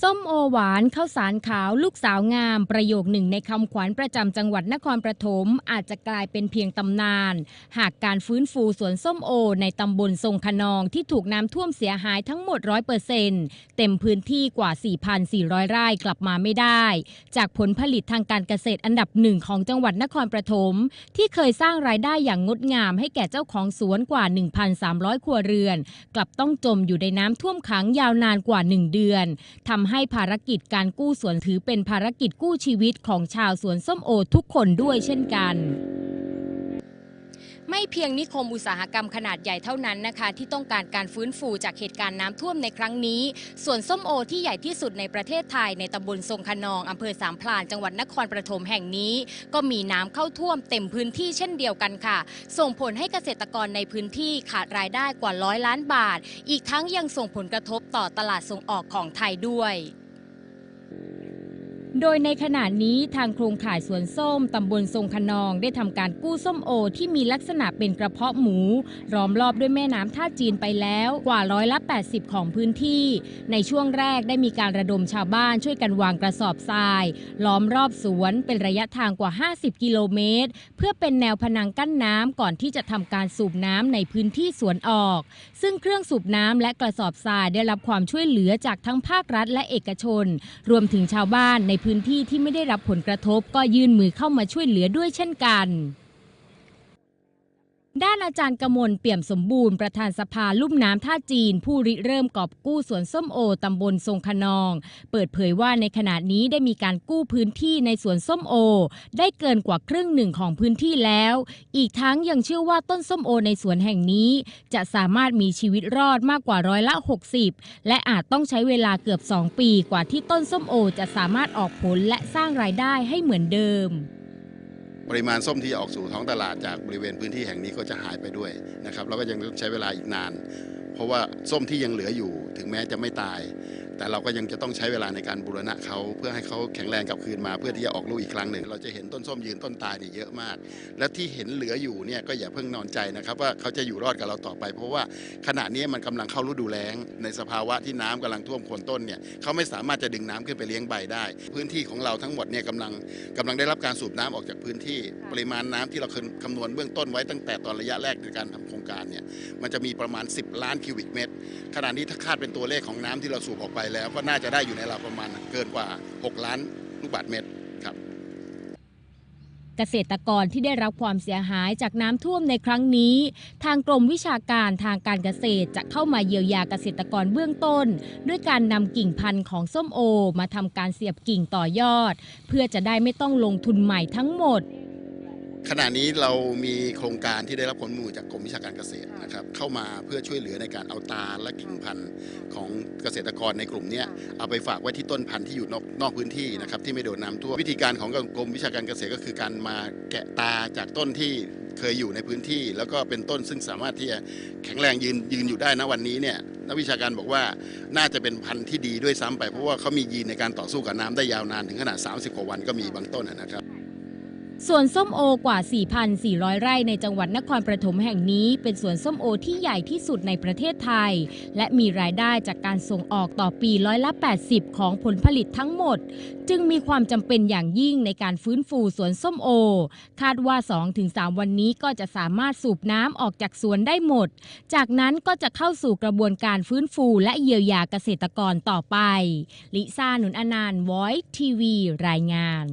ส้มโอหวานข้าวสารขาวลูกสาวงาม ประโยคหนึ่งในคำขวัญประจำจังหวัดนครปฐมอาจจะกลายเป็นเพียงตำนาน หากการฟื้นฟูสวนส้มโอ ในตำบลทรงขนองที่ถูกน้ำท่วมเสียหายทั้งหมด 100%เต็มพื้นที่กว่า 4,400 ไร่กลับมาไม่ได้ จากผลผลิตทางการเกษตรอันดับหนึ่งของจังหวัดนครปฐมที่เคยสร้างรายได้อย่างงดงามให้แก่เจ้าของสวนกว่า 1,300 ครัวเรือน กลับต้องจมอยู่ในน้ำท่วมขังยาวนานกว่า 1 เดือนทำให้ภารกิจการกู้สวนถือเป็นภารกิจกู้ชีวิตของชาวสวนส้มโอทุกคนด้วยเช่นกัน ไม่เพียงนิคมอุตสาหกรรมขนาดใหญ่เท่านั้นนะคะ ที่ต้องการการฟื้นฟูจากเหตุการณ์น้ำท่วมในครั้งนี้ ส่วนส้มโอที่ใหญ่ที่สุดในประเทศไทยในตำบลทรงขนองอำเภอสามพลานจังหวัดนครปฐมแห่งนี้ ก็มีน้ำเข้าท่วมเต็มพื้นที่เช่นเดียวกันค่ะ ส่งผลให้เกษตรกรในพื้นที่ขาดรายได้กว่าร้อยล้านบาท อีกทั้งยังส่งผลกระทบต่อตลาดส่งออกของไทยด้วย โดยในขณะนี้ทางโครงข่ายสวนส้มตำบลทรงขนองได้ทำการกู้ส้มโอที่มีลักษณะเป็นกระเพาะหมูล้อมรอบด้วยแม่น้ำท่าจีนไปแล้วกว่าร้อยละ 80 ของพื้นที่ ในช่วงแรกได้มีการระดมชาวบ้านช่วยกันวางกระสอบทราย ล้อมรอบสวนเป็นระยะทางกว่า 50 กิโลเมตร เพื่อเป็นแนวพนังกั้นน้ำก่อนที่จะทำการสูบน้ำในพื้นที่สวนออก ซึ่งเครื่องสูบน้ำและกระสอบทรายได้รับความช่วยเหลือจากทั้งภาครัฐและเอกชน รวมถึงชาวบ้านในพื้นที่ที่ไม่ได้รับผลกระทบก็ยื่นมือเข้ามาช่วยเหลือด้วยเช่นกัน ด้านอาจารย์กมลเปี่ยมสมบูรณ์ประธานสภาลุ่มน้ำท่าจีน ผู้ริเริ่มกอบกู้สวนส้มโอตำบลทรงขนอง เปิดเผยว่าในขณะนี้ได้มีการกู้พื้นที่ในสวนส้มโอ ได้เกินกว่าครึ่งหนึ่งของพื้นที่แล้ว อีกทั้งยังเชื่อว่าต้นส้มโอในสวนแห่งนี้ จะสามารถมีชีวิตรอดมากกว่าร้อยละ 60 และอาจต้องใช้เวลาเกือบ 2 ปีกว่าที่ต้นส้มโอ จะสามารถออกผลและสร้างรายได้ให้เหมือนเดิม ปริมาณส้มที่ออกสู่ท้องตลาดจากบริเวณพื้นที่แห่งนี้ก็จะหายไปด้วยนะครับแล้วก็ยังต้องใช้เวลาอีกนานเพราะว่าส้มที่ยังเหลืออยู่ ถึงแม้จะไม่ตาย แต่เราก็ยังจะต้องใช้เวลาในการบูรณะเขาเพื่อให้เขาแข็งแรงกลับคืนมา เพื่อที่จะออกลูกอีกครั้งหนึ่ง เราจะเห็นต้นส้มยืนต้นตายเนี่ยเยอะมาก และที่เห็นเหลืออยู่เนี่ยก็อย่าเพิ่งนอนใจนะครับว่าเขาจะอยู่รอดกับเราต่อไป เพราะว่าขณะนี้มันกำลังเข้าฤดูแล้ง ในสภาวะที่น้ำกำลังท่วมโคนต้นเนี่ยเขาไม่สามารถจะดึงน้ำขึ้นไปเลี้ยงใบได้ พื้นที่ของเราทั้งหมดเนี่ยกำลังกำลังได้รับการสูบน้ำออกจากพื้นที่ ปริมาณน้ำที่เราคำนวณเบื้องต้นไว้ตั้งแต่ตอนระยะแรกในการทำโครงการเนี่ยมันจะมีประมาณ 10 ล้านคิวบิกเมตร ขณะนี้ถ้าคาดเป็นตัวเลขของน้ำที่เราสูบออกไปแล้ว ก็น่าจะได้อยู่ในราวประมาณเกินกว่า 6 ล้านลูกบาศก์เมตรครับ เกษตรกรที่ได้รับความเสียหายจากน้ำท่วมในครั้งนี้ ทางกรมวิชาการทางการเกษตรจะเข้ามาเยียวยาเกษตรกรเบื้องต้น ด้วยการนำกิ่งพันธุ์ของส้มโอ มาทำการเสียบกิ่งต่อยอด เพื่อจะได้ไม่ต้องลงทุนใหม่ทั้งหมด ขณะนี้เรามีโครงการที่ได้รับผลมูลจากกรมวิชาการเกษตรนะครับเข้ามาเพื่อช่วยเหลือในการเอาตาและกิ่งพันธุ์ของเกษตรกรในกลุ่มเนี้ยเอาไปฝากไว้ที่ต้นพันธุ์ที่อยู่นอกนอกพื้นที่นะครับที่ไม่โดนน้ำท่วมวิธีการของกรมวิชาการเกษตรก็คือการมาแกะตาจากต้นที่เคยอยู่ในพื้นที่ แล้วก็เป็นต้นซึ่งสามารถที่จะแข็งแรงยืนยืนอยู่ได้นะวันนี้เนี่ยนักวิชาการบอกว่าน่าจะเป็นพันธุ์ที่ดีด้วยซ้ำไปเพราะว่าเขามียีนในการต่อสู้กับน้ำได้ยาวนานถึงขนาด 30 กว่าวันก็มีบางต้นนะครับ ส่วนส้มโอกว่า 4,400 ไร่ในจังหวัดนครปฐมแห่งนี้ เป็นสวนส้มโอที่ใหญ่ที่สุดในประเทศไทย และมีรายได้จากการส่งออกต่อปีร้อยละ 80 ของผลผลิตทั้งหมด จึงมีความจำเป็นอย่างยิ่งในการฟื้นฟูสวนส้มโอ คาดว่า 2-3 วันนี้ก็จะสามารถสูบน้ำออกจากสวนได้หมด จากนั้นก็จะเข้าสู่กระบวนการฟื้นฟูและเยียวยาเกษตรกรต่อไป ลิซ่าหนุนอนันต์ Voice TV รายงาน